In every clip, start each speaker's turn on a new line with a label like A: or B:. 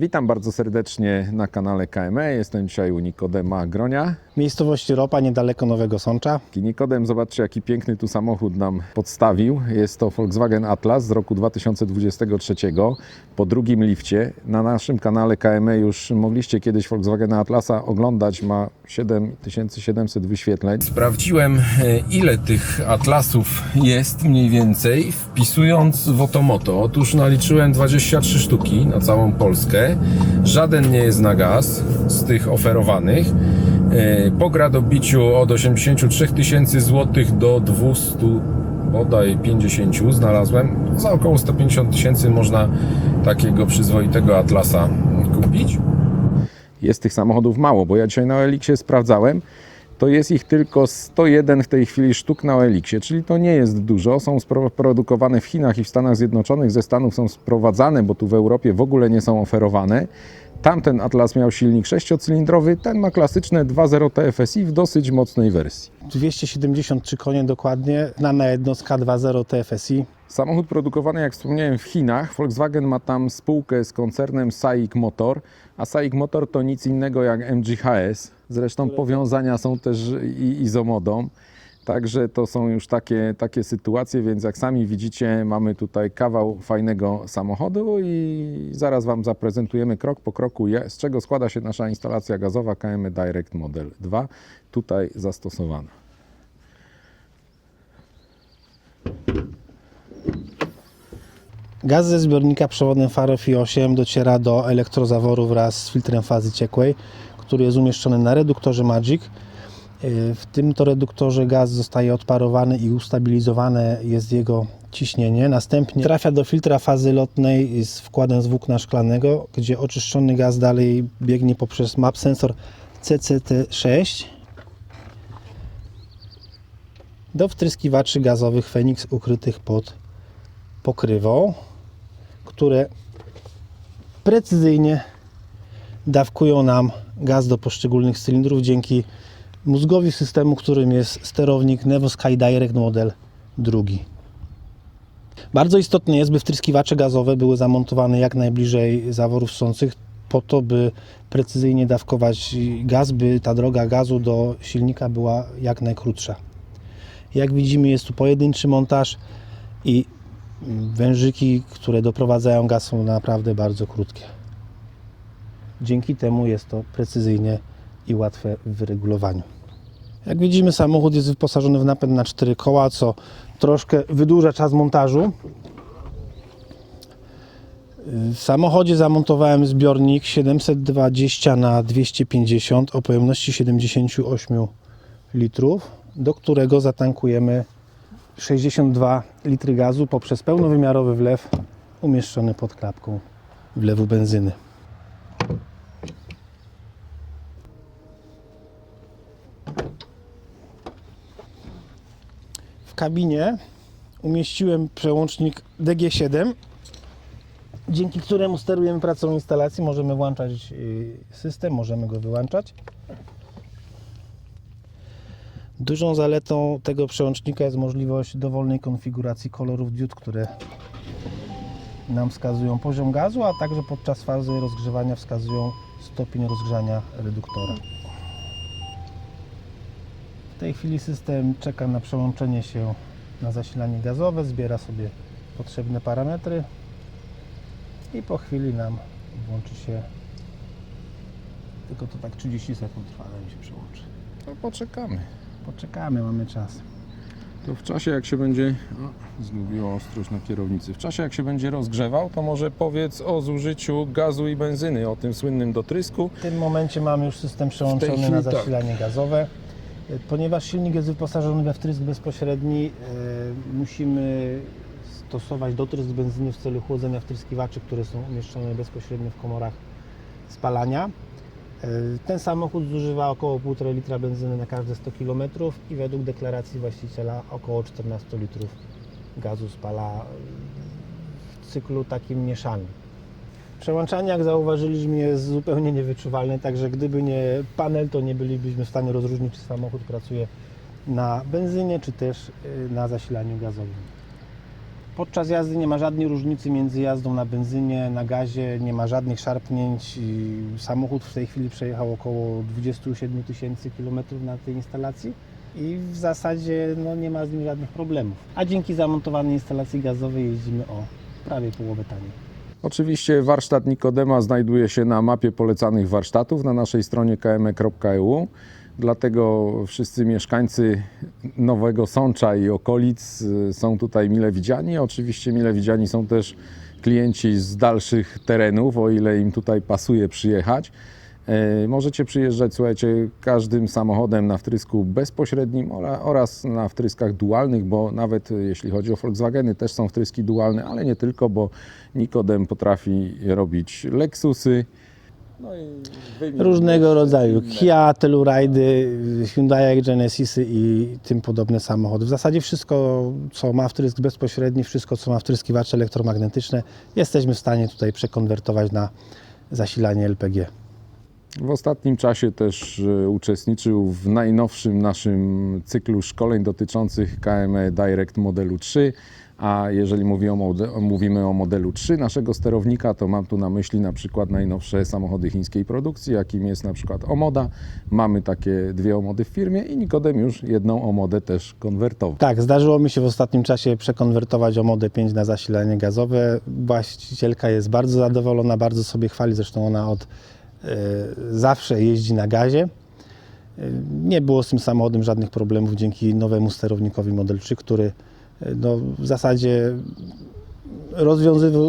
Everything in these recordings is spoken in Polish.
A: Witam bardzo serdecznie na kanale KME. Jestem dzisiaj u Nikodema Gronia.
B: Miejscowości Ropa, niedaleko Nowego Sącza.
A: I Nikodem, zobaczcie jaki piękny tu samochód nam podstawił. Jest to Volkswagen Atlas z roku 2023 po drugim lifcie. Na naszym kanale KME już mogliście kiedyś Volkswagena Atlasa oglądać. Ma 7700 wyświetleń. Sprawdziłem e, ile tych Atlasów jest mniej więcej wpisując w Otomoto. Otóż naliczyłem 23 sztuki na całą Polskę. Żaden nie jest na gaz z tych oferowanych. E, Po gradobiciu od 83 tysięcy złotych do 200 bodaj 50 znalazłem. Za około 150 tysięcy można takiego przyzwoitego Atlasa kupić. Jest tych samochodów mało, bo ja dzisiaj na Elixie sprawdzałem. To jest ich tylko 101 w tej chwili sztuk na Elixie, czyli to nie jest dużo. Są produkowane w Chinach i w Stanach Zjednoczonych. Ze Stanów są sprowadzane, bo tu w Europie w ogóle nie są oferowane. Tamten Atlas miał silnik sześciocylindrowy, ten ma klasyczne 2.0 TFSI w dosyć mocnej wersji.
B: 273 konie dokładnie, znana jednostka 2.0 TFSI.
A: Samochód produkowany, jak wspomniałem, w Chinach. Volkswagen ma tam spółkę z koncernem SAIC Motor, a SAIC Motor to nic innego jak MGHS. Zresztą powiązania są też i izomodą. Także to są już takie, takie sytuacje, więc jak sami widzicie, mamy tutaj kawał fajnego samochodu i zaraz Wam zaprezentujemy krok po kroku, z czego składa się nasza instalacja gazowa KM Direct Model 2, tutaj zastosowana.
B: Gaz ze zbiornika przewodem Farofi 8 dociera do elektrozaworu wraz z filtrem fazy ciekłej, który jest umieszczony na reduktorze Magic. Yy, W tym to reduktorze gaz zostaje odparowany i ustabilizowane jest jego ciśnienie. Następnie trafia do filtra fazy lotnej z wkładem z włókna szklanego, gdzie oczyszczony gaz dalej biegnie poprzez map sensor CCT6 do wtryskiwaczy gazowych Phoenix ukrytych pod pokrywą, które precyzyjnie dawkują nam gaz do poszczególnych cylindrów dzięki mózgowi systemu, którym jest sterownik Nevo Sky Direct Model drugi. Bardzo istotne jest, by wtryskiwacze gazowe były zamontowane jak najbliżej zaworów sących, po to, by precyzyjnie dawkować gaz, by ta droga gazu do silnika była jak najkrótsza. Jak widzimy, jest tu pojedynczy montaż i wężyki, które doprowadzają gaz są naprawdę bardzo krótkie. Dzięki temu jest to precyzyjnie i łatwe w wyregulowaniu. Jak widzimy, samochód jest wyposażony w napęd na 4 koła, co troszkę wydłuża czas montażu. W samochodzie zamontowałem zbiornik 720 na 250 o pojemności 78 litrów, do którego zatankujemy 62 litry gazu poprzez pełnowymiarowy wlew umieszczony pod klapką wlewu benzyny. W kabinie umieściłem przełącznik DG7, dzięki któremu sterujemy pracą instalacji. Możemy włączać y, system, możemy go wyłączać. Dużą zaletą tego przełącznika jest możliwość dowolnej konfiguracji kolorów diod, które nam wskazują poziom gazu, a także podczas fazy rozgrzewania wskazują stopień rozgrzania reduktora. W tej chwili system czeka na przełączenie się na zasilanie gazowe, zbiera sobie potrzebne parametry i po chwili nam włączy się tylko to tak 30 sekund trwa, zanim się przełączy.
A: To poczekamy.
B: Poczekamy, mamy czas.
A: To w czasie jak się będzie. O, zgubiło ostrość na kierownicy. W czasie jak się będzie rozgrzewał, to może powiedz o zużyciu gazu i benzyny, o tym słynnym dotrysku.
B: W tym momencie mamy już system przełączony
A: chwili
B: na
A: tak.
B: zasilanie gazowe. E, Ponieważ silnik jest wyposażony we wtrysk bezpośredni, e, musimy stosować dotrysk benzyny w celu chłodzenia wtryskiwaczy, które są umieszczone bezpośrednio w komorach spalania. E, Ten samochód zużywa około 1,5 litra benzyny na każde 100 km i według deklaracji właściciela około 14 litrów gazu spala w cyklu takim mieszanym. Przełączanie, jak zauważyliśmy, jest zupełnie niewyczuwalne, także gdyby nie panel, to nie bylibyśmy w stanie rozróżnić, czy samochód pracuje na benzynie, czy też y, na zasilaniu gazowym. Podczas jazdy nie ma żadnej różnicy między jazdą na benzynie, na gazie, nie ma żadnych szarpnięć. Samochód w tej chwili przejechał około 27 tysięcy kilometrów na tej instalacji i w zasadzie no, nie ma z nim żadnych problemów. A dzięki zamontowanej instalacji gazowej jeździmy o prawie połowę taniej.
A: Oczywiście warsztat Nikodema znajduje się na mapie polecanych warsztatów na naszej stronie kme.eu. Dlatego wszyscy mieszkańcy Nowego Sącza i okolic y, są tutaj mile widziani. Oczywiście mile widziani są też klienci z dalszych terenów, o ile im tutaj pasuje przyjechać. E, Możecie przyjeżdżać, słuchajcie, każdym samochodem na wtrysku bezpośrednim ora- oraz na wtryskach dualnych, bo nawet e, jeśli chodzi o Volkswageny, też są wtryski dualne, ale nie tylko, bo Nikodem potrafi robić Lexusy. No i wymienić
B: Różnego rodzaju
A: inne.
B: Kia, Telluride'y, Hyundai Genesisy i tym podobne samochody. W zasadzie wszystko, co ma wtrysk bezpośredni, wszystko, co ma wtryskiwacze elektromagnetyczne, jesteśmy w stanie tutaj przekonwertować na zasilanie LPG.
A: W ostatnim czasie też e, uczestniczył w najnowszym naszym cyklu szkoleń dotyczących KME Direct modelu 3. A jeżeli mówimy o modelu 3 naszego sterownika, to mam tu na myśli na przykład najnowsze samochody chińskiej produkcji, jakim jest na przykład Omoda. Mamy takie dwie Omody w firmie i Nikodem już jedną Omodę też konwertował.
B: Tak, zdarzyło mi się w ostatnim czasie przekonwertować Omodę 5 na zasilanie gazowe. Właścicielka jest bardzo zadowolona, bardzo sobie chwali, zresztą ona od e, zawsze jeździ na gazie. E, Nie było z tym samochodem żadnych problemów dzięki nowemu sterownikowi Model 3, który no, w zasadzie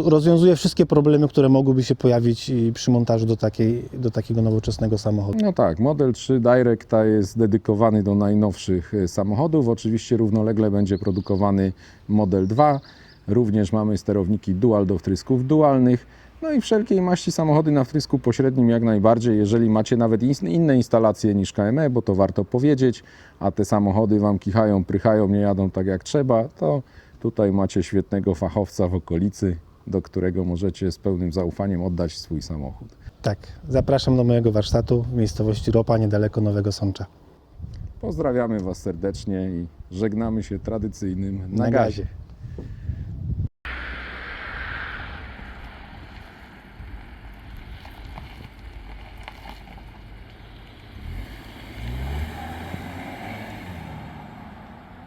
B: rozwiązuje wszystkie problemy, które mogłyby się pojawić przy montażu do, takiej, do takiego nowoczesnego samochodu.
A: No tak, Model 3 Directa jest dedykowany do najnowszych e, samochodów. Oczywiście równolegle będzie produkowany Model 2. Również mamy sterowniki dual do wtrysków dualnych. No i wszelkiej maści samochody na wtrysku pośrednim jak najbardziej. Jeżeli macie nawet inne instalacje niż KME, bo to warto powiedzieć, a te samochody Wam kichają, prychają, nie jadą tak jak trzeba, to tutaj macie świetnego fachowca w okolicy, do którego możecie z pełnym zaufaniem oddać swój samochód.
B: Tak, zapraszam do mojego warsztatu w miejscowości Ropa, niedaleko Nowego Sącza.
A: Pozdrawiamy Was serdecznie i żegnamy się tradycyjnym na,
B: Na
A: gazie.
B: gazie.